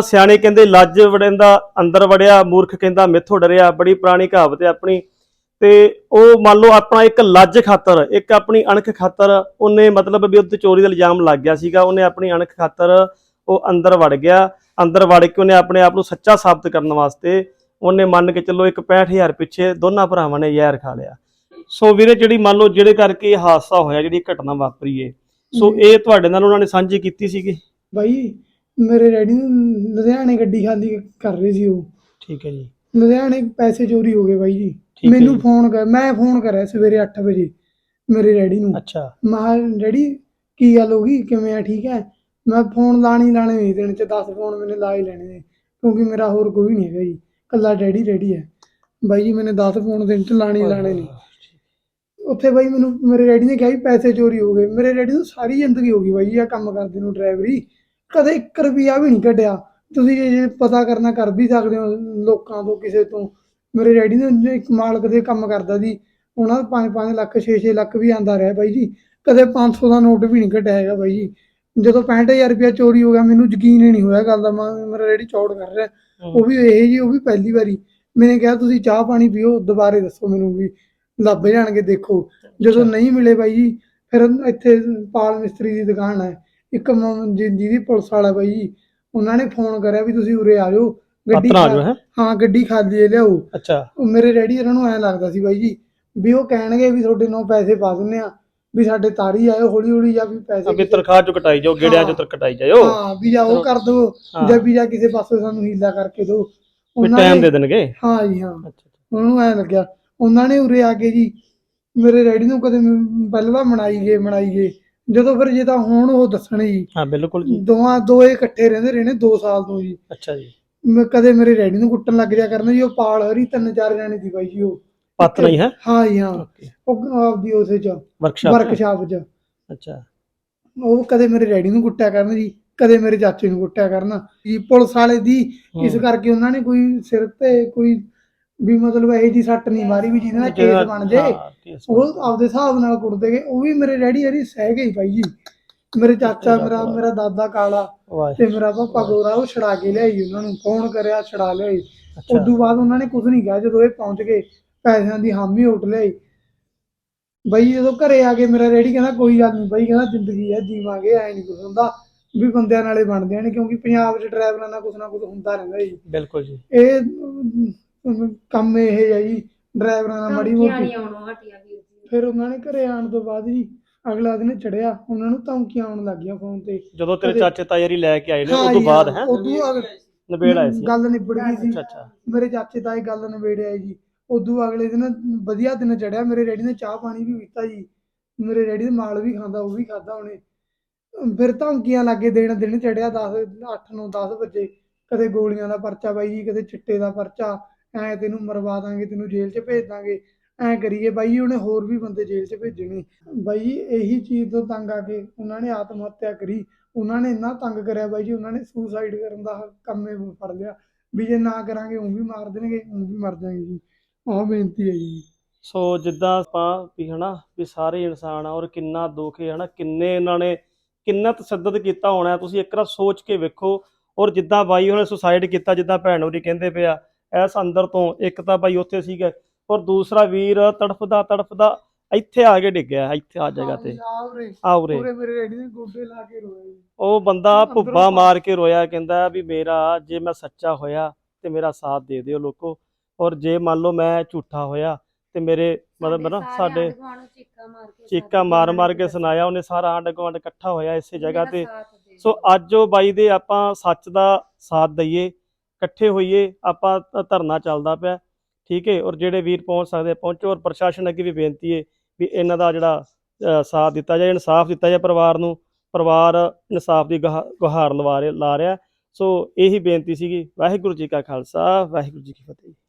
ਸਿਆਣੇ ਕਹਿੰਦੇ ਲੱਜ ਵੜਿੰਦਾ ਅੰਦਰ ਵੜਿਆ ਮੂਰਖ ਕਹਿੰਦਾ ਮਿੱਥੋਂ ਡਰਿਆ ਬੜੀ ਪੁਰਾਣੀ ਕਹਾਵਤ ਹੈ ਆਪਣੀ। ਤੇ ਉਹ ਮੰਨ ਲਓ ਆਪਣਾ ਇੱਕ ਲੱਜ ਖਾਤਰ ਇੱਕ ਆਪਣੀ ਅਣਖ ਖਾਤਰ ਉਹਨੇ ਮਤਲਬ ਵੀ ਉੱਤੇ ਚੋਰੀ ਦਾ ਇਲਜ਼ਾਮ ਲੱਗ ਗਿਆ ਸੀਗਾ ਉਹਨੇ ਆਪਣੀ ਅਣਖ ਖਾਤਰ ਉਹ ਅੰਦਰ ਵੜ ਗਿਆ। ਅੰਦਰ ਵੜ ਕੇ ਉਹਨੇ ਆਪਣੇ ਆਪ ਨੂੰ ਸੱਚਾ ਸਾਬਤ ਕਰਨ ਵਾਸਤੇ ਉਹਨੇ ਮੰਨ ਕੇ ਚੱਲੋ ਇੱਕ 65000 ਪਿੱਛੇ ਦੋਨਾਂ ਭਰਾਵਾਂ ਨੇ ਜ਼ਹਿਰ ਖਾ ਲਿਆ। ਸੋ ਵੀਰੇ ਜਿਹੜੀ ਮੰਨ ਲਓ ਜਿਹੜੇ ਕਰਕੇ ਇਹ ਹਾਦਸਾ ਹੋਇਆ ਜਿਹੜੀ ਘਟਨਾ ਵਾਪਰੀ ਏ ਸੋ ਇਹ ਤੁਹਾਡੇ ਨਾਲ ਉਹਨਾਂ ਨੇ ਸਾਂਝੀ ਕੀਤੀ ਸੀਗੀ? ਬਾਈ ਮੇਰੇ ਡੈਡੀ ਨੂੰ ਲੁਧਿਆਣੇ ਗੱਡੀ ਖਾਲੀ ਕਰ ਰਹੇ ਸੀ ਉਹ। ਠੀਕ ਹੈ ਜੀ। ਲੁਧਿਆਣੇ ਪੈਸੇ ਚੋਰੀ ਹੋ ਗਏ ਬਾਈ ਜੀ। ਠੀਕ ਹੈ ਮੈਨੂੰ ਜੀ। ਫੋਨ ਕਰ ਮੈਂ ਫੋਨ ਕਰਿਆ ਸਵੇਰੇ 8 ਵਜੇ ਮੇਰੇ ਡੈਡੀ ਨੂੰ। ਅੱਛਾ। ਮੈਂ ਕਿਹਾ, ਡੈਡੀ ਕੀ ਗੱਲ ਹੋ ਗਈ? ਕਿਵੇਂ ਆ? ਠੀਕ ਹੈ? ਮੈਂ ਫੋਨ ਲਾਣੀ ਲਾਣੇ ਨਹੀਂ ਦਿਨ ਚ 10 ਫੋਨ ਮੈਨੇ ਲਾ ਹੀ ਲੈਣੇ ਨੇ ਕਿਉਂਕਿ ਮੇਰਾ ਹੋਰ ਕੋਈ ਨਹੀਂ ਹੈਗਾ ਜੀ। ਕੱਲਾ ਡੈਡੀ ਡੈਡੀ ਹੈ। ਬਾਈ ਜੀ ਮੈਨੇ 10 ਫੋਨ ਦਿਨ ਚ ਲਾਣੇ ਹੀ ਲਾਣੇ ਨੇ। ਉੱਥੇ ਬਾਈ ਮੈਨੂੰ ਮੇਰੇ ਡੈਡੀ ਨੇ ਕਿਹਾ ਵੀ ਪੈਸੇ ਚੋਰੀ ਹੋ ਗਏ। ਮੇਰੇ ਡੈਡੀ ਨੂੰ ਸਾਰੀ ਜ਼ਿੰਦਗੀ ਹੋ ਗਈ ਬਾਈ ਆ ਕੰਮ ਕਰਦੇ ਨੂੰ ਡਰਾਈਵਰੀ। ਕਦੇ 1 ਰੁਪਿਆ ਵੀ ਨਹੀਂ ਕੱਢਿਆ। ਤੁਸੀਂ ਜੇ ਪਤਾ ਕਰਨਾ ਕਰ ਵੀ ਸਕਦੇ ਹੋ ਲੋਕਾਂ ਤੋਂ ਕਿਸੇ ਤੋਂ। ਮੇਰੇ ਡੈਡੀ ਨੇ ਇੱਕ ਮਾਲਕ ਦੇ ਕੰਮ ਕਰਦਾ ਸੀ। ਉਹਨਾਂ ਦਾ 5-5 ਲੱਖ 6-6 ਲੱਖ ਵੀ ਆਂਦਾ ਰਿਹਾ ਬਾਈ ਜੀ। ਕਦੇ 500 ਦਾ ਨੋਟ ਵੀ ਨਹੀਂ ਕੱਢਿਆ ਹੈਗਾ ਬਾਈ ਜੀ। ਜਦੋਂ 65000 ਰੁਪਇਆ ਚੋਰੀ ਹੋ ਗਿਆ ਮੈਨੂੰ ਯਕੀਨ ਹੀ ਨਹੀਂ ਹੋਇਆ ਗੱਲ ਦਾ। ਮੇਰਾ ਡੈਡੀ ਚੌੜ ਕਰ ਰਿਹਾ। ਉਹ ਵੀ ਇਹ ਜੀ ਉਹ ਵੀ ਪਹਿਲੀ ਵਾਰੀ। ਮੈਨੇ ਕਿਹਾ ਤੁਸੀਂ ਚਾਹ ਪਾਣੀ ਪੀਓ ਦੁਬਾਰੇ ਦੱਸੋ ਮੈਨੂੰ ਵੀ ਲੱਭ ਜਾਣਗੇ ਦੇਖੋ। ਜਦੋਂ ਨਹੀਂ ਮਿਲੇ ਬਾਈ ਜੀ ਫਿਰ ਇੱਥੇ ਪਾਲ ਮਿਸਤਰੀ ਦੀ ਦੁਕਾਨ ਹੈ। ਇੱਕ ਮ- ਜਿ- ਜਿਹਦੀ ਪੁਲਿਸ ਵਾਲਾ ਬਾਈ ਜੀ ਉਹਨਾਂ ਨੇ ਫੋਨ ਕਰਿਆ ਵੀ ਤੁਸੀਂ ਉਰੇ ਆ ਜਾਓ ਗੱਡੀ ਪਤਰਾ ਖਾ- ਜੋ ਹੈ? ਹਾਂ ਗੱਡੀ ਖਾਲੀ ਹੈ ਲਿਆਓ। ਅੱਛਾ। ਉਹ ਮੇਰੇ ਡੈਡੀ ਇਹਨਾਂ ਨੂੰ ਐ ਲੱਗਦਾ ਸੀ ਬਾਈ ਜੀ ਵੀ ਉਹ ਕਹਿਣਗੇ ਵੀ ਤੁਹਾਡੇ ਨੂੰ ਪੈਸੇ ਪਾ ਦਿੰਨੇ ਆ ਵੀ ਸਾਡੇ ਤਾਰੀ ਆਇਓ ਹੌਲੀ ਹੌਲੀ ਜਾਂ ਵੀ ਪੈਸੇ ਅਬੇ ਤਨਖਾਹ ਚੋਂ ਕਟਾਈ ਜਾਓ ਗੇੜਿਆਂ ਚੋਂ। ਤਰ ਕਟਾਈ ਜਾਓ ਹਾਂ ਵੀ ਜਾਂ ਉਹ ਕਰ ਦੋ ਹਾਂ। ਜਾਂ ਵੀ ਜਾਂ ਕਿਸੇ ਪਾਸੇ ਸਾਨੂੰ ਹੀਲਾ ਕਰਕੇ ਦਿਓ। ਵੀ ਟਾਈਮ ਦੇ ਦੇਣਗੇ। ਹਾਂ ਜੀ ਹਾਂ। ਅੱਛਾ ਉਹਨਾਂ ਐ ਲੱਗਿਆ। ਉਹਨਾਂ ਨੇ ਉਰੇ ਆ ਕੇ ਜੀ ਮੇਰੇ ਡੈਡੀ ਨੂੰ ਕਦੇ ਮ- ਪਹਿਲਾਂ ਤਾਂ ਮਨਾਈ ਗਏ ਮਨਾਈ ਗਏ। ਜਦੋਂ ਫਿਰ ਜੇ ਤਾਂ ਹੁਣ ਉਹ ਦੱਸਣੇ ਜੀ। ਹਾਂ ਬਿਲਕੁਲ ਜੀ। ਦੋਵਾਂ ਦੋਏ ਇਕੱਠੇ ਰਹਿੰਦੇ ਰਹੇ ਨੇ 2 ਸਾਲ ਤੋਂ ਜੀ। ਅੱਛਾ ਜੀ। ਮੈਂ ਕਦੇ ਮੇਰੇ ਡੈਡੀ ਨੂੰ ਕੁੱਟਣ ਲੱਗ ਜਾ ਕਰਨ ਜੀ ਉਹ ਪਾਲ ਹਰੀ ਤਿੰਨ ਚਾਰ ਜਾਣੇ ਦੀ ਬਾਈ ਜੀ ਉਹ। ਪਤ ਨਹੀਂ ਹੈ? ਹਾਂ ਜੀ ਹਾਂ। ਉਹ ਆਪਦੀ ਉਸੇ ਚ ਵਰਕਸ਼ਾਪ ਵਰਕਸ਼ਾਪ ਚ। ਅੱਛਾ। ਉਹ ਕਦੇ ਮੇਰੇ ਡੈਡੀ ਨੂੰ ਕੁੱਟਿਆ ਕਰਨ ਜੀ ਕਦੇ ਮੇਰੇ ਚਾਚੇ ਨੂੰ ਕੁੱਟਿਆ ਕਰਨ। ਜੀ ਪੁਲਿਸ ਵਾਲੇ ਦੀ ਇਸ। ਕਰਕੇ ਉਹਨਾਂ ਨੇ ਕੋਈ ਸਿਰ ਤੇ ਕੋਈ ਵੀ ਮਤਲਬ ਇਹ ਜੀ ਸੱਟ ਨਹੀਂ ਮਾਰੀ ਵੀ ਜਿਹਦੇ ਨਾਲ ਕੇਸ ਬਣ ਜੇ। ਉਹ ਆਪਦੇ ਹਿਸਾਬ ਨਾਲ ਕੁੱਟਦੇ ਗਏ। ਉਹ ਵੀ ਮੇਰੇ ਡੈਡੀ ਯਾਰੀ ਸਹਿ ਗਈ ਭਾਈ ਜੀ। ਮੇਰੇ ਚਾਚਾ ਮੇਰਾ ਮੇਰਾ ਦਾਦਾ ਕਾਲਾ ਤੇ ਮੇਰਾ ਪਾਪਾ ਗੋਰਾ ਉਹ ਛੜਾ ਕੇ ਲਿਆਈ ਉਹਨਾਂ ਨੂੰ। ਫੋਨ ਕਰਿਆ? ਛੜਾ ਲਿਆਈ। ਉਦੋਂ ਬਾਅਦ ਉਹਨਾਂ ਨੇ ਕੁਝ ਨਹੀਂ ਕਿਹਾ। ਜਦੋਂ ਇਹ ਪਹੁੰਚ ਗਏ ਪੈਸਿਆਂ ਦੀ ਹਾਮੀ ਉੱਟ ਲਿਆਈ। ਬਈ ਜਦੋਂ ਘਰੇ ਆ ਕੇ ਮੇਰਾ ਰੈਡੀ ਕਹਿੰਦਾ ਕੋਈ ਗੱਲ ਨਹੀਂ ਬਈ ਕਹਿੰਦਾ ਜ਼ਿੰਦਗੀ ਹੈ ਜੀਵਾਂਗੇ ਐ ਨਹੀਂ ਕੁਝ ਹੁੰਦਾ। ਵੀ ਬੰਦਿਆਂ ਨਾਲੇ ਬਣਦੇ ਨੇ ਕਿਉਂਕਿ ਪੰਜਾਬ 'ਚ ਡਰਾਈਵਰਾਂ ਨਾਲ ਕੁਝ ਨਾ ਕੁਝ ਹੁੰਦਾ ਰਹਿੰਦਾ ਜੀ। ਬਿਲਕੁਲ ਜੀ। ਇਹ ਕੰਮ ਇਹ ਹੈ ਜੀ ਡਰਾਈਵਰਾਂ ਨਾਲ ਮੜੀ ਮੋਟੀ। ਨਹੀਂ ਆਉਣੋਂ ਹਟੀਆਂ ਵੀਰ ਜੀ। ਫਿਰ ਉਹਨਾਂ ਨੇ ਘਰੇ ਆਉਣ ਤੋਂ ਬਾਅਦ ਜੀ ਅਗਲਾ ਦਿਨ ਚੜਿਆ ਉਹਨਾਂ ਨੂੰ ਧਮਕੀਆਂ ਆਉਣ ਲੱਗੀਆਂ ਫੋਨ ਤੇ। ਜਦੋਂ ਤੇਰੇ ਚਾਚੇ ਤਾਇਰੀ ਲੈ ਕੇ ਆਏ ਨੇ ਉਸ ਤੋਂ ਬਾਅਦ ਹਾਂ, ਉਦੋਂ ਅਗ- ਨਵੇੜ ਆਏ ਸੀ। ਗੱਲ ਨਿਬੜ ਗਈ ਸੀ। ਅੱਛਾ ਅੱਛਾ। ਮੇਰੇ ਚਾਚੇ ਤਾਏ ਗੱਲ ਨਵੇੜਿਆ ਜੀ। ਉਦੋਂ ਅਗਲੇ ਦਿਨ ਵਧੀਆ ਦਿਨ ਚੜਿਆ ਮੇਰੇ ਡੈਡੀ ਨੇ ਚਾਹ ਪਾਣੀ ਵੀ ਪੀਤਾ ਜੀ। ਮੇਰੇ ਡੈਡੀ ਦੇ ਮਾਲ ਵੀ ਖਾਂਦਾ ਉਹ ਵੀ ਖਾਦਾ ਉਹਨੇ। ਫਿਰ ਧਮਕੀਆਂ ਲੱਗੇ ਦੇਣ ਦਿਨ ਚੜਿਆ 10 8 9 10 ਵਜੇ। ਕਦੇ ਗੋਲੀਆਂ ਦਾ ਪਰਚਾ ਬਾਈ ਜੀ ਕਦੇ ਚਿੱਟੇ ਦਾ ਪਰਚਾ। ਐ ਤੈਨੂੰ ਮਰਵਾ ਦਾਂਗੇ, ਤੈਨੂੰ ਜੇਲ੍ਹ 'ਚ ਭੇਜ ਦਾਂਗੇ। ਐ ਕਰੀਏ ਬਾਈ, ਉਹਨੇ ਹੋਰ ਵੀ ਬੰਦੇ ਜੇਲ੍ਹ 'ਚ ਭੇਜਣੇ। ਬਾਈ ਜੀ ਇਹੀ ਚੀਜ਼ ਤੋਂ ਤੰਗ ਆ ਕੇ ਉਹਨਾਂ ਨੇ ਆਤਮ ਹੱਤਿਆ ਕਰੀ। ਉਹਨਾਂ ਨੇ ਇੰਨਾ ਤੰਗ ਕਰਿਆ ਬਾਈ ਜੀ, ਉਹਨਾਂ ਨੇ ਸੁਸਾਈਡ ਕਰਨ ਦਾ ਕੰਮ ਫੜ ਲਿਆ। ਵੀ ਜੇ ਨਾ ਕਰਾਂਗੇ, ਉਹ ਵੀ ਮਾਰ ਦੇਣਗੇ, ਉਹ ਵੀ ਮਰ ਜਾਣਗੇ ਜੀ। ਆਹ ਬੇਨਤੀ ਹੈ ਜੀ। ਸੋ ਜਿੱਦਾਂ ਆਪਾਂ ਵੀ ਹਨਾ, ਵੀ ਸਾਰੇ ਇਨਸਾਨ ਆ, ਔਰ ਕਿੰਨਾ ਦੁੱਖ ਹੈ ਹਨਾ, ਕਿੰਨੇ ਇਹਨਾਂ ਨੇ ਕਿੰਨਾ ਤਸੱਦਦ ਕੀਤਾ ਹੋਣਾ, ਤੁਸੀਂ ਇੱਕ ਵਾਰ ਸੋਚ ਕੇ ਵੇਖੋ। ਔਰ ਜਿੱਦਾਂ ਬਾਈ ਉਹਨੇ ਸੁਸਾਈਡ ਕੀਤਾ, ਜਿੱਦਾਂ ਭੈਣ ਹੋਰੀ ਕਹਿੰਦੇ ਪਿਆ ਐਸ ਅੰਦਰ ਤੋਂ ਇੱਕ ਤਾਂ ਬਾਈ ਉੱਥੇ ਸੀਗਾ ਔਰ ਦੂਸਰਾ ਵੀਰ ਤੜਫਦਾ ਤੜਫਦਾ ਇੱਥੇ ਆ ਕੇ ਡਿੱਗਿਆ ਇੱਥੇ ਆ ਜਗ੍ਹਾ ਤੇ। ਆ ਉਰੇ। ਪੂਰੇ ਮੇਰੇ ਰੈਡੀ ਨੇ ਗੋਡੇ ਲਾ ਕੇ ਰੋਏ ਜੀ। ਉਹ ਬੰਦਾ ਭੁੱਬਾ ਮਾਰ ਕੇ ਰੋਇਆ ਕਹਿੰਦਾ ਵੀ ਮੇਰਾ ਜੇ ਮੈਂ ਸੱਚਾ ਹੋਇਆ ਤੇ ਮੇਰਾ ਸਾਥ ਦੇ ਦਿਓ ਲੋਕੋ ਔਰ ਜੇ ਮੰਨ ਲਓ ਮੈਂ ਝੂਠਾ ਹੋਇਆ ਤੇ ਮੇਰੇ ਮਤਲਬ ਨਾ ਸਾਡੇ ਚੀਕਾਂ ਮਾਰ ਕੇ ਚੀਕਾਂ ਮਾਰ ਮਾਰ ਕੇ ਸੁਣਾਇਆ ਉਹਨੇ ਸਾਰਾ ਆਂਡ ਗੁਆਂਢ ਇਕੱਠਾ ਹੋਇਆ ਇਸੇ ਜਗ੍ਹਾ ਤੇ। ਸੋ ਅੱਜ ਉਹ ਬਾਈ ਦੇ ਆਪਾਂ ਸੱਚ ਦਾ ਸਾਥ ਦਈਏ। ਇਕੱਠੇ ਹੋਈਏ, ਆਪਾਂ ਧਰਨਾ ਚੱਲਦਾ ਪਿਆ। ਠੀਕ ਹੈ ਔਰ ਜਿਹੜੇ ਵੀਰ ਪਹੁੰਚ ਸਕਦੇ, ਪਹੁੰਚੋ ਔਰ ਪ੍ਰਸ਼ਾਸਨ ਅੱਗੇ ਵੀ ਬੇਨਤੀ ਹੈ ਵੀ ਇਹਨਾਂ ਦਾ ਜਿਹੜਾ ਸਾਥ ਦਿੱਤਾ ਜਾਏ, ਇਨਸਾਫ ਦਿੱਤਾ ਜਾਏ ਪਰਿਵਾਰ ਨੂੰ। ਪਰਿਵਾਰ ਇਨਸਾਫ ਦੀ ਗੁਹਾ- ਗੁਹਾਰ ਲਵਾ ਰਿਹਾ, ਲਾ ਰਿਹਾ। ਸੋ ਇਹੀ ਬੇਨਤੀ ਸੀਗੀ। ਵਾਹਿਗੁਰੂ ਜੀ ਕਾ ਖਾਲਸਾ, ਵਾਹਿਗੁਰੂ ਜੀ ਕੀ ਫਤਿਹ।